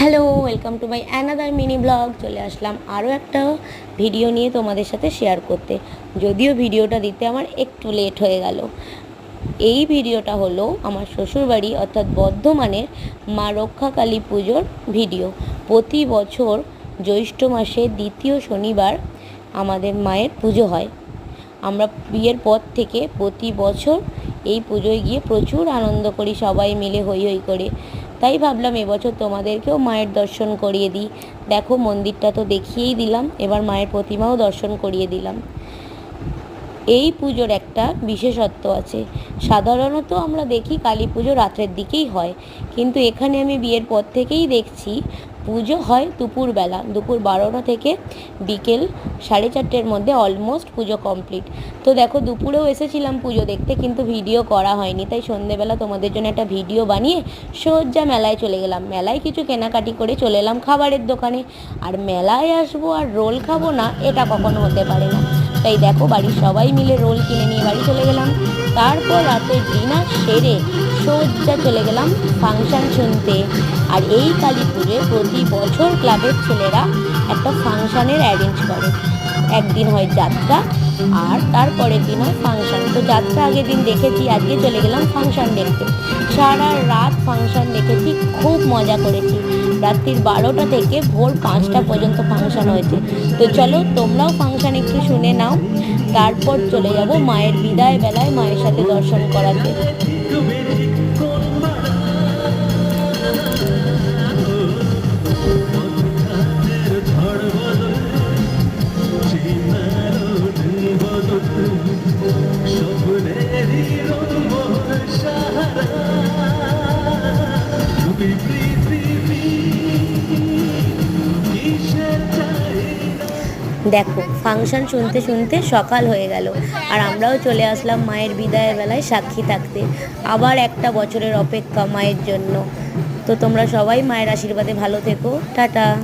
Hello welcome to my another mini blog চলে আসলাম আরও একটা ভিডিও নিয়ে তোমাদের সাথে শেয়ার করতে। যদিও ভিডিওটা দিতে আমার একটু লেট হয়ে গেল। এই ভিডিওটা হলো আমার শ্বশুরবাড়ি, অর্থাৎ বর্ধমানের মা রক্ষাকালী পুজোর ভিডিও প্রতি বছর জ্যৈষ্ঠ মাসের দ্বিতীয় শনিবার আমাদের মায়ের পুজো হয়। আমরা বিয়ের পর থেকে প্রতি বছর এই পুজোয় গিয়ে প্রচুর আনন্দ করি সবাই মিলে হই হই করে। তাই ভাবলাম এবছর তোমাদেরকেও মায়ের দর্শন করিয়ে দিই। দেখো মন্দিরটা তো দেখিয়েই দিলাম, এবার মায়ের প্রতিমাও দর্শন করিয়ে দিলাম। এই পুজোর একটা বিশেষত্ব আছে। সাধারণত আমরা দেখি কালী পুজো রাত্রের দিকেই হয়। কিন্তু এখানে আমি বিয়ের পর থেকেই দেখছি পুজো হয় দুপুরবেলা, দুপুর বারোটা থেকে বিকেল সাড়ে চারটের মধ্যে অলমোস্ট পুজো কমপ্লিট তো দেখো দুপুরেও এসেছিলাম পুজো দেখতে কিন্তু ভিডিও করা হয়নি। তাই সন্ধেবেলা তোমাদের জন্য একটা ভিডিও বানিয়ে সোজা মেলায় চলে গেলাম। মেলায় কিছু কেনাকাটি করে চলে এলাম খাবারের দোকানে। আর মেলায় আসব আর রোল খাব না, এটা কখনো হতে পারে না। তাই দেখো বাড়ির সবাই মিলে রোল কিনে নিয়ে বাড়ি চলে গেলাম। তারপর রাতে ডিনার সেরে সোজা চলে গেলাম ফাংশন শুনতে। আর এই কালী পুজোয় প্রতি বছর ক্লাবের ছেলেরা একটা ফাংশানের অ্যারেঞ্জ করে। একদিন হয় যাত্রা আর তারপরের দিন হয় ফাংশান। তো যাত্রা আগের দিন দেখেছি, আজকে চলে গেলাম ফাংশন দেখতে। সারা রাত ফাংশন দেখেছি, খুব মজা করেছি। রাত্রির বারোটা থেকে ভোর পাঁচটা পর্যন্ত ফাংশন হয়েছে। তো চলো, তোমরাও ফাংশন একটু শুনে নাও। তারপর চলে যাব মায়ের বিদায় বেলায়, মায়ের সাথে দর্শন করাতে। দেখো ফাংশন শুনতে শুনতে সকাল হয়ে গেল। আর আমরাও চলে আসলাম মায়ের বিদায়ের বেলায় সাক্ষী থাকতে। আবার একটা বছরের অপেক্ষা মায়ের জন্য। তো তোমরা সবাই মায়ের আশীর্বাদে ভালো থেকো। টাটা।